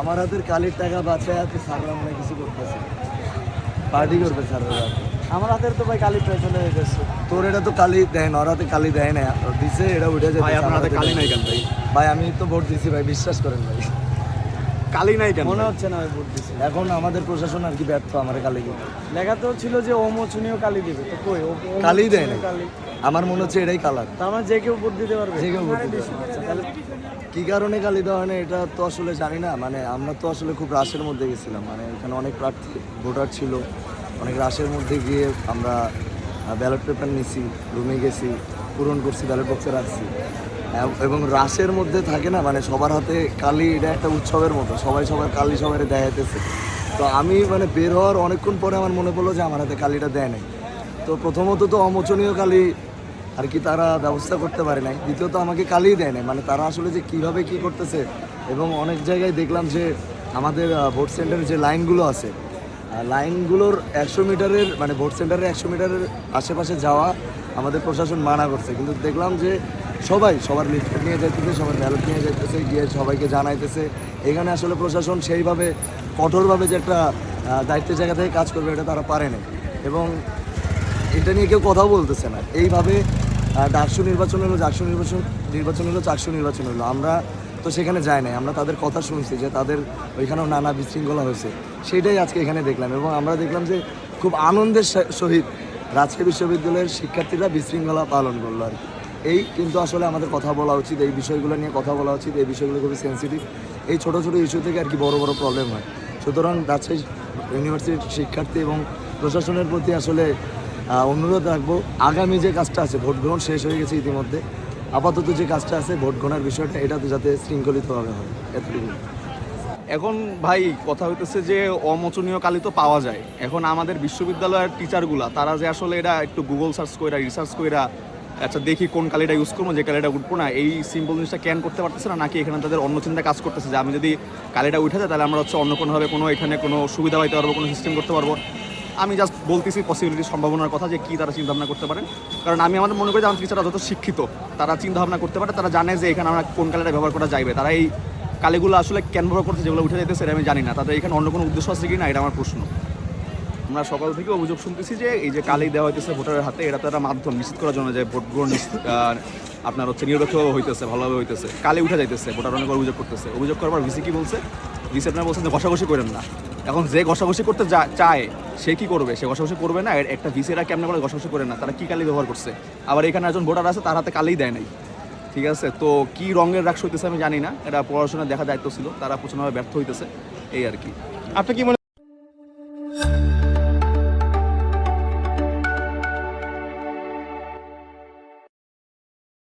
আমার হাতের কালির টাকা বাঁচায় আছে স্যাররা মনে কিছু করতেছে। পার্টি করবে স্যাররা আমার হাতের তো ভাই কালি প্রায় চলে গেছে। তোর এটা তো কালি দেয় না ওর হাতে কালি দেয় না। দিছে এটা উঠে যায় ভাই আপনার হাতে কালি নাই কেন ভাই? ভাই আমি তো ভোট দিছি ভাই বিশ্বাস করেন ভাই। কালি নাই কেন মনে হচ্ছে না আমি ভোট দিছি। এখন আমাদের প্রশাসন আর কি ব্যর্থ আমার কালি। লেখা তো ছিল যে অমোচনীয় কালি দিবে। তো কই? কালি দেয় না কালি। আমার মনে হচ্ছে এটাই কালার তার মানে যে কেউ ভোট দিতে পারবে। যে কেউ ভোট দিতে পারবে। আচ্ছা, কি কারণে কালি দেওয়া হয় না এটা তো আসলে জানি না। মানে আমরা তো আসলে খুব রাশের মধ্যে গেছিলাম। মানে এখানে অনেক প্রার্থী ভোটার ছিল। অনেক রাশের মধ্যে গিয়ে আমরা ব্যালট পেপার নিছি রুমে গেছি পূরণ করছি ব্যালট বক্সে রাখছি। এবং রাশের মধ্যে থাকে না মানে সবার হাতে কালি এটা একটা উৎসবের মতো। সবাই সবার কালি সবাই দেখাইতেছে। তো আমি মানে বের হওয়ার অনেকক্ষণ পরে আমার মনে পড়ল যে আমার হাতে কালিটা দেয় নাই। তো প্রথমত তো অমোচনীয় কালি আর কি তারা ব্যবস্থা করতে পারে নাই। দ্বিতীয়ত আমাকে কালি দেয় নাই। মানে তারা আসলে যে কীভাবে কি করতেছে এবং অনেক জায়গায় দেখলাম যে আমাদের ভোট সেন্টারের যে লাইনগুলো আছে লাইনগুলোর একশো মিটারের মানে ভোট সেন্টারের একশো মিটারের আশেপাশে যাওয়া আমাদের প্রশাসন মানা করছে। কিন্তু দেখলাম যে সবাই সবার লিফট নিয়ে যাইতেছে, সবার ব্যালট নিয়ে যাইতেছে, গিয়ে সবাইকে জানাইতেছে। এখানে আসলে প্রশাসন সেইভাবে কঠোরভাবে যে একটা দায়িত্বের জায়গা থেকে কাজ করবে, এটা তারা পারে না এবং এটা নিয়ে কেউ কথাও বলতেছে না। এইভাবে ডাকসু নির্বাচন হলো ডাকসু নির্বাচন নির্বাচন হলো, চাকসু নির্বাচন হলো। আমরা তো সেখানে যাই নাই, আমরা তাদের কথা শুনছি যে তাদের ওইখানেও নানা বিশৃঙ্খলা হয়েছে। সেটাই আজকে এখানে দেখলাম এবং আমরা দেখলাম যে খুব আনন্দের সহিত রাজশাহী বিশ্ববিদ্যালয়ের শিক্ষার্থীরা বিশৃঙ্খলা পালন করল আর এই কিন্তু আসলে আমাদের কথা বলা উচিত, এই বিষয়গুলো নিয়ে কথা বলা উচিত, এই বিষয়গুলো খুবই সেন্সিটিভ এই ছোটো ছোটো ইস্যু থেকে আর কি বড় বড় প্রবলেম হয়। সুতরাং রাজশাহী ইউনিভার্সিটির শিক্ষার্থী এবং প্রশাসনের প্রতি আসলে অনুরোধ রাখব, আগামী যে কাজটা আছে, ভোট গ্রহণ শেষ হয়ে গেছে ইতিমধ্যে, আপাতত যে কাজটা আছে, ভোট গ্রহণের বিষয়টা এটা তো যাতে শৃঙ্খলিতভাবে হয় এতটুকু এখন ভাই, কথা হইতেছে যে অমোচনীয় কালি তো পাওয়া যায়। এখন আমাদের বিশ্ববিদ্যালয়ের টিচারগুলা তারা যে আসলে এটা একটু গুগল সার্চ কইরা রিসার্চ কইরা আচ্ছা দেখি কোন কালিটা ইউজ করব, যে কালিটা উঠবো না, এই সিম্পল জিনিসটা ক্যান করতে পারতেছে না, নাকি এখানে তাদের অন্য চিন্তা কাজ করতেছে, যে আমি যদি কালিটা উঠে যায়, তাহলে আমরা হচ্ছে অন্য কোনোভাবে কোনো এখানে কোনো সুবিধা পাইতে পারব, কোনো সিস্টেম করতে পারব। আমি জাস্ট বলতেছি পসিবিলিটি সম্ভাবনার কথা যে কী তারা চিন্তা ভাবনা করতে পারেন। কারণ আমি আমাদের মনে করি যে টিচাররা যত শিক্ষিত তারা চিন্তা ভাবনা করতে পারে, তারা জানে যে এখানে আমরা কোন কালিটা ব্যবহার করা যাইবে। তারা এই কালিগুলো আসলে কেন ব্যবহার করতে যেগুলো উঠে যেতেছে এটা আমি জানি না। তাদের এখানে অন্য কোনো উদ্দেশ্য আছে কি না এটা আমার প্রশ্ন। আমরা সকাল থেকে অভিযোগ শুনতেছি যে এই যে কালি দেওয়া হইতেছে ভোটারের হাতে, এটা তো একটা মাধ্যম নিশ্চিত করার জন্য যে ভোট গ্রহণ আপনার হচ্ছে নিরপেক্ষভাবে হইতেছে, ভালোভাবে হইতেছে। কালি উঠে যাইতেছে, ভোটার অনেক অভিযোগ করতেছে। অভিযোগ করার পর ভিসি কি বলছে? ভিসি আপনার বলছেন যে ঘষাঘষি করেন না। এখন যে ঘষাঘষি করতে চায়, সে কি করবে? সে ঘষাঘষি করবে না? একটা ভিসিরা কেমন করে ঘষাঘষি করে না। তারা কি কালি ব্যবহার করছে? আবার এখানে একজন ভোটার আছে, তার হাতে কালেই দেয় নাই। ঠিক আছে? তো কি রঙের রাগ হইতেছে আমি জানি না। এটা পড়াশোনা দেখা দায়িত্ব ছিল। তারা প্রচুরভাবে ব্যর্থ হইতেছে। এই আর কি। আপনি কি মনে